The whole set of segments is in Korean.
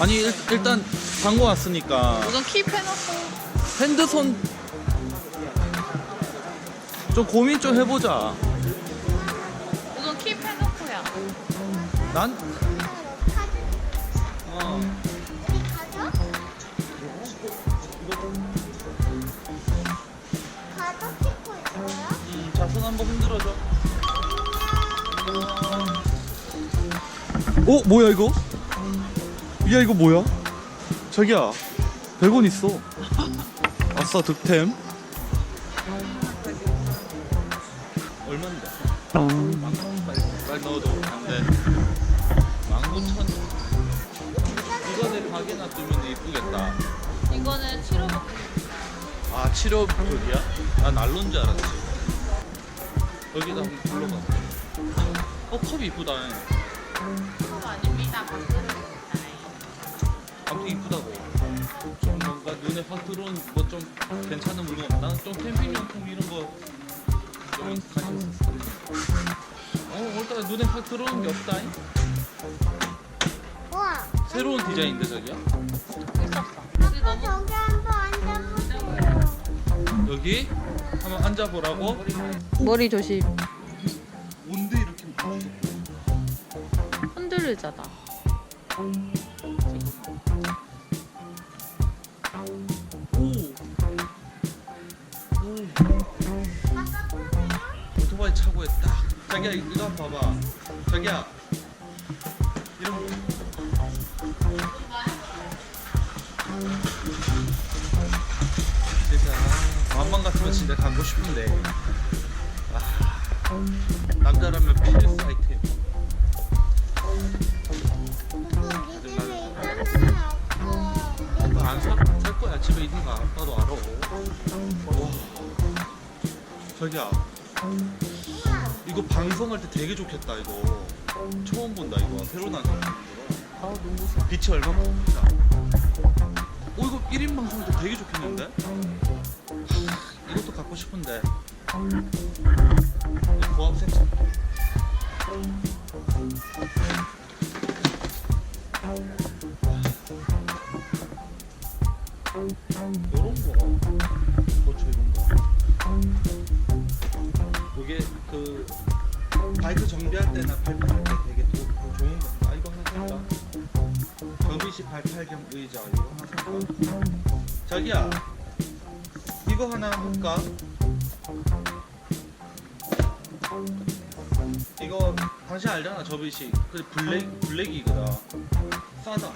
아니 일, 일단 광고 왔으니까 우선 킵해놓고 핸드손 좀 고민 좀 해보자. 우선 킵해놓고야. 난 어. 음, 자손 한번 흔들어줘. 어 뭐야 이거? 야 이거 뭐야? 자기야 100원 있어. 아싸 득템. 얼마인데? 빨리, 빨리 넣어도 안 돼. 19,000원. 이거 내 가게 놔두면 이쁘겠다. 이거는 치료받고 아 치료 그기야? 나 난로인 줄 알았지. 여기다 한번 불러봐. 어 컵이 이쁘다. 거 아닙니다. 아무튼 이쁘다고. 좀 뭔가 눈에 확 들어온 뭐 좀 괜찮은 물건 없나? 좀 캠핑용품 이런 거좀 관심 있었어. 어 오늘따라 눈에 확 들어오는 게 없다잉. 우와. 새로운 디자인인데 저기야? 있었어. 여기 너무 저기 한번 앉아보세요. 여기 한번 앉아보라고. 머리 조심. 뭔데 이렇게? 흔들리잖아. 자기야 이거 한번 봐봐. 자기야. 이런 거. 진짜 마음만 같으면 진짜 가고 싶은데. 아, 남자라면 필수 아이템. 이거 안 사, 살 거야. 집에 있는 거 아빠도 알아. 와. 자기야. 이거 방송할 때 되게 좋겠다, 이거. 처음 본다, 이거. 새로 나온 제품이더라. 아 너무 빛이 얼마나 큽니다. 오, 이거 1인 방송할 때 되게 좋겠는데? 하, 이것도 갖고 싶은데. 이 고압 세차. 요런 거. 바이크 정비할 때나 발판할 때 되게 도, 도 좋은 거. 아 이거 하나 살까? 접이식 발팔 겸 의자 이거 하나 살까? 자기야 이거 하나 할까? 이거 당신 알잖아 접이식 그 블랙 블랙이거든 싸다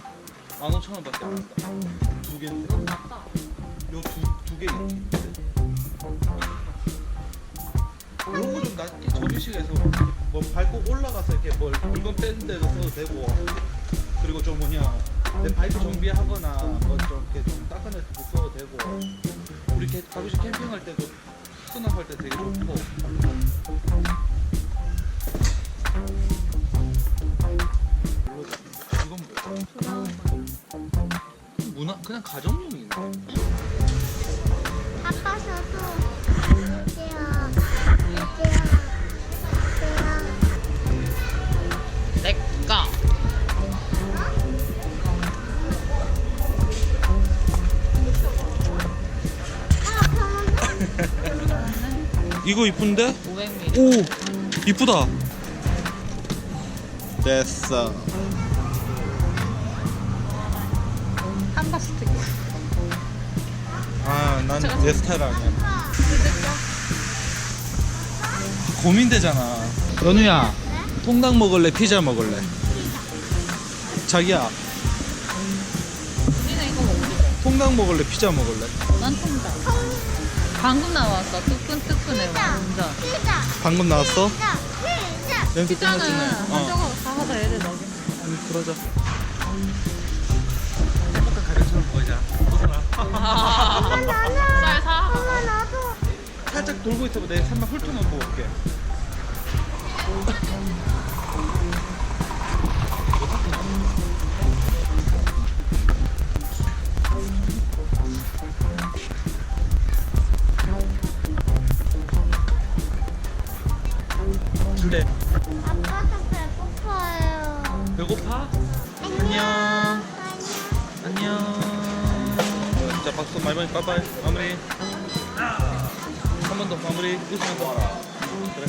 15,000원 밖에 안 한다 두 개인데 낫다. 요두두개 이런 거좀 낮게 접이식에서 뭐 밟고 올라가서 이렇게 뭘 물건 빼는 데도 써도 되고 그리고 좀 뭐냐 내 바이크 정비하거나 뭐좀 이렇게 좀 닦아낼 때도 써도 되고 우리 이렇게 가끔씩 캠핑할 때도 수납할 때 되게 좋고 이건 뭐야? 문화 그냥 가정용이네. 아빠 저도 이거 이쁜데? 500ml. 오 이쁘다. 됐어. 한바 스틱. 아, 난 내 스타일 아니야. 고민되잖아. 연우야, 통닭 먹을래? 피자 먹을래? 자기야, 우리는 이거 먹지. 통닭 먹을래? 피자 먹을래? 난 통닭. 방금 나왔어. 뜨끈뜨끈해 완전. 피자. 방금 나왔어? 피자. 피자. 냄새 피자는. 한 어. 사가서 애들 먹여. 음, 그러자. 행복한 가족처럼 보이자. 엄마 나는. 쌀 사. 엄마 나도. 살짝 돌고 있어봐. 내 산만 훑어만 보고 올게. 뭔데? 아빠도 배고파요. 배고파? 안녕. 안녕. 자 박수 많이 많이 빠빠이 마무리. 한 번 더 마무리 웃으면서. 그래.